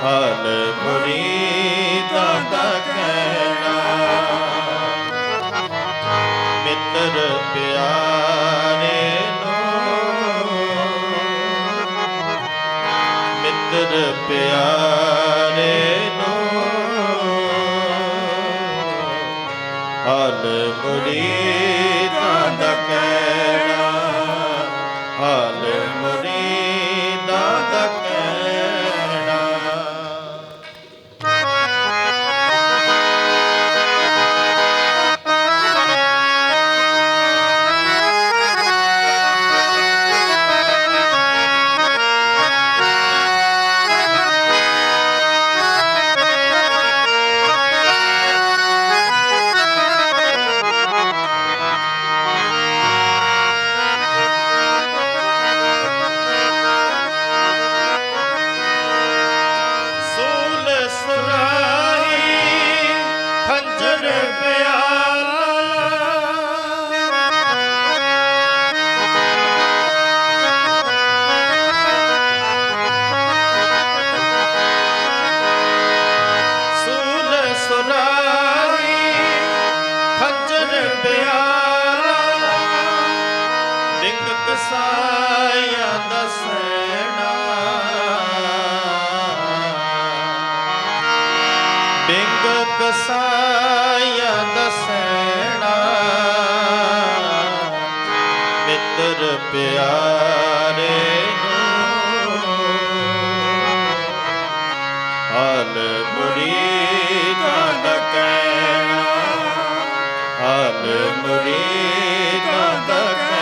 ਹਲ ਮੁਰੀਦਾਂ ਦਾ ਕਹਿਣਾ ਮਿੱਤਰ ਪਿਆਰੇ ਨੂੰ। ਮਿੱਤਰ ਪਿਆਰੇ ਨੂੰ। ਹਲ ਮੁਰੀਦਾਂ ਬਿੰਗ ਕਸਾਇਆ ਮਿੱਤਰ ਪਿਆਰੇ ਨੂੰ ਹਾਲ ਮੁਰੀਦਾਂ ਦਾ ਕਹਿਣਾ ਹਾਲ ਮੁਰੀਦਾਂ ਦਾ ਕਹਿਣਾ।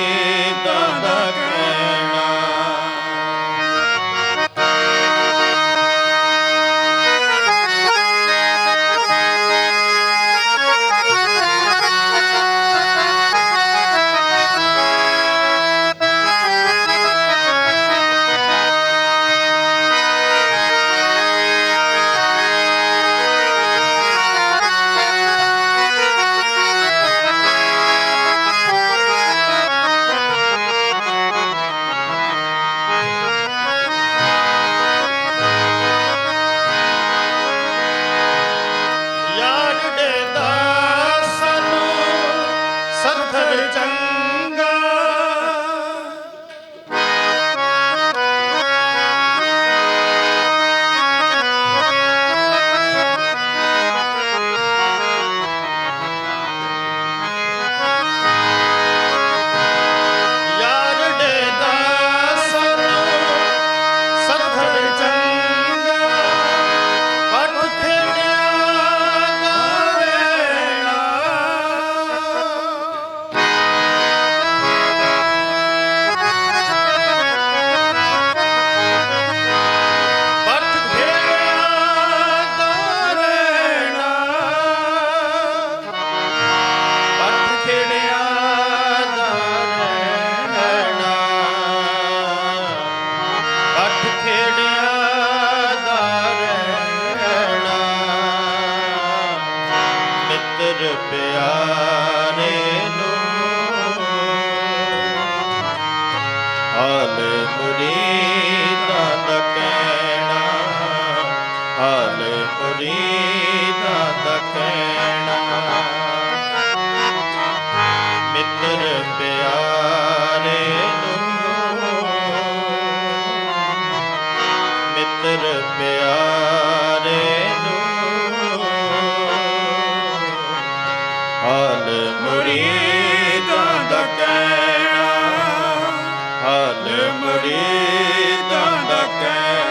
在。ਹਲ ਮੁਰੀਦਾਂ ਕਹਿਣਾ ਹਲ ਮੁਰੀਦਾਂ ਕਹਿਣਾ ਮਿੱਤਰ ਪਿਆਰੇ ਨੂੰ ਮਿੱਤਰ ਪਿਆਰੇ ਅਲਮੜੀ ਤਨ ਕੈ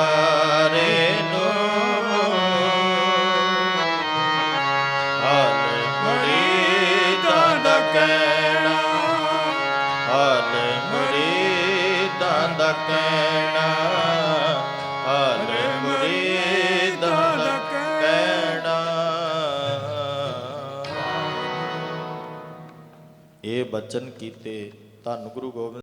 ਬਚਨ ਕੀਤੇ। ਧੰਨ ਗੁਰੂ ਗੋਬਿੰਦ